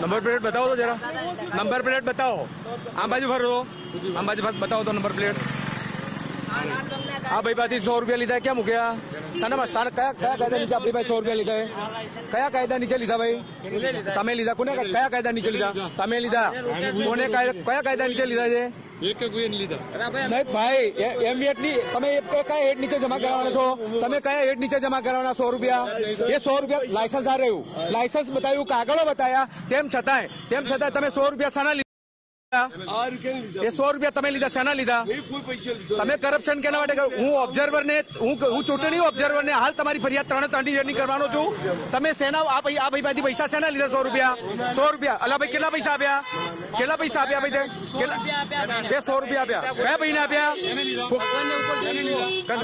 Number plate બતાવો તો જરા નંબર પ્લેટ બતાવો આમ બાજુ ફરો તો આમ બાજુ ફર- બતાવો તો નંબર પ્લેટ આ ભાઈ પાસેથી સો રૂપિયા લીધા ક્યાં મૂક્યા સાના સાના કયા કયા કાયદા નીચે આપણી પાસે સો રૂપિયા લીધા એ? કયા કાયદા નીચે લીધા ભાઈ તમે લીધા કોને કયા કાયદા નીચે લીધા તમે લીધા કોને કાયદા- કયા કાયદા નીચે લીધા છે એક કોઈ લીધા. નહીં ભાઈ એમ વેટની તમે કયા હેડ નીચે જમા કરાવવાના છો? તમે કયા હેડ નીચે જમા કરાવવાના સો રૂપિયા? એ સો રૂપિયા લાયસન્સ આ રહ્યું. લાયસન્સ બતાવ્યું કાગળો બતાવ્યા તેમ છતાંય તેમ છતાંય તમે સો રૂપિયા શાના એ સો રૂપિયા તમે લીધા શાના લીધા? એ કોઈ પૈસા લીધો તમે કરપ્શન કેના માટે હું ઓબ્ઝર્વર ને હું હું ચૂંટણી ઓબ્ઝર્વર ને હાલ તમારી ફરિયાદ ત્રણ ત્રણ ડિવિઝનની કરવાનો છું. તમે સેના આ ભાઈ આ ભાઈ પાસેથી પૈસા શેના લીધા સો રૂપિયા? સો રૂપિયા. અલા ભાઈ કેટલા પૈસા આપ્યા? કેટલા પૈસા આપ્યા ભાઈ તે? સો રૂપિયા આપ્યા કયા ભાઈને આપ્યા?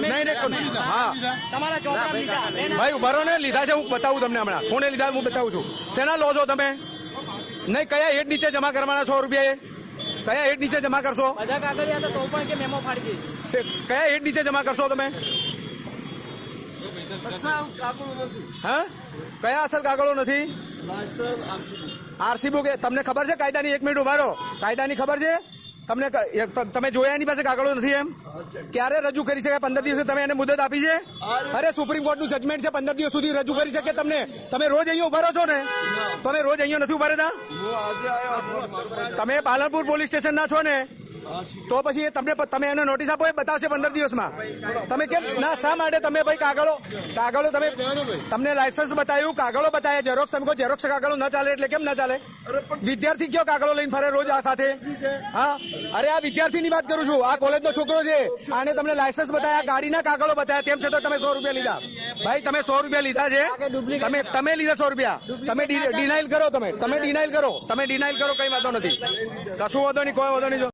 નહીં નહીં હા. તમારા ચોપડા લીધા. ભાઈ ઉભારો ને લીધા છે હું બતાવું તમને હમણાં. કોને લીધા હું બતાવું છું. શેના લો છો તમે? નહીં કયા હેડ નીચે જમા કરવાના સો રૂપિયા એ? કયા હેડ નીચે જમા કરશો? બધા કાગળિયા તો તો પણ કે મેમો ફાડી દઈશ. કયા હેડ નીચે જમા કરશો તમે? હા? કયા અસર કાગળો નથી? આરસી બુક તમને ખબર છે કાયદાની? એક મિનિટ ઉભારો કાયદાની ખબર છે? તમને તમે જોયા એની પાસે કાગળો નથી એમ? ક્યારે રજૂ કરી શકાય? પંદર દિવસે તમે એને મુદત આપી છે? અરે સુપ્રીમ કોર્ટનું જજમેન્ટ છે, પંદર દિવસ સુધી રજૂ કરી શકે તમને. તમે રોજ અહીંયા ઊભા રહો છો ને? તમે રોજ અહીંયા નથી ઊભા રહેતા? તમે પાલનપુર પોલીસ સ્ટેશન ના છો ને? તો પછી એ તમને તમે એને નોટિસ આપો એ બતાવશે પંદર દિવસમાં. તમે કેમ? ના શા માટે? તમે ભાઈ કાગળો કાગળો તમે તમને લાયસન્સ બતાવ્યું કાગળો બતાવ્યા ઝેરોક્ષ તમે કહો ઝેરોક્સ કાગળો ન ચાલે એટલે કેમ ના ચાલે? વિદ્યાર્થી કયો કાગળો લઈને ફરે રોજ આ સાથે? હા? અરે આ વિદ્યાર્થીની વાત કરું છું. આ કોલેજનો છોકરો છે. આને તમને લાયસન્સ બતાવ્યા ગાડીના કાગળો બતાવ્યા. તેમ છતાં તમે સો રૂપિયા લીધા. ભાઈ તમે સો રૂપિયા લીધા છે. તમે તમે લીધા સો રૂપિયા. તમે ડિનાઇલ કરો તમે. તમે ડિનાઇલ કરો. તમે ડિનાઇલ કરો કઈ વાંધો નથી. કશું વાંધો નહીં કોઈ વાંધો નહીં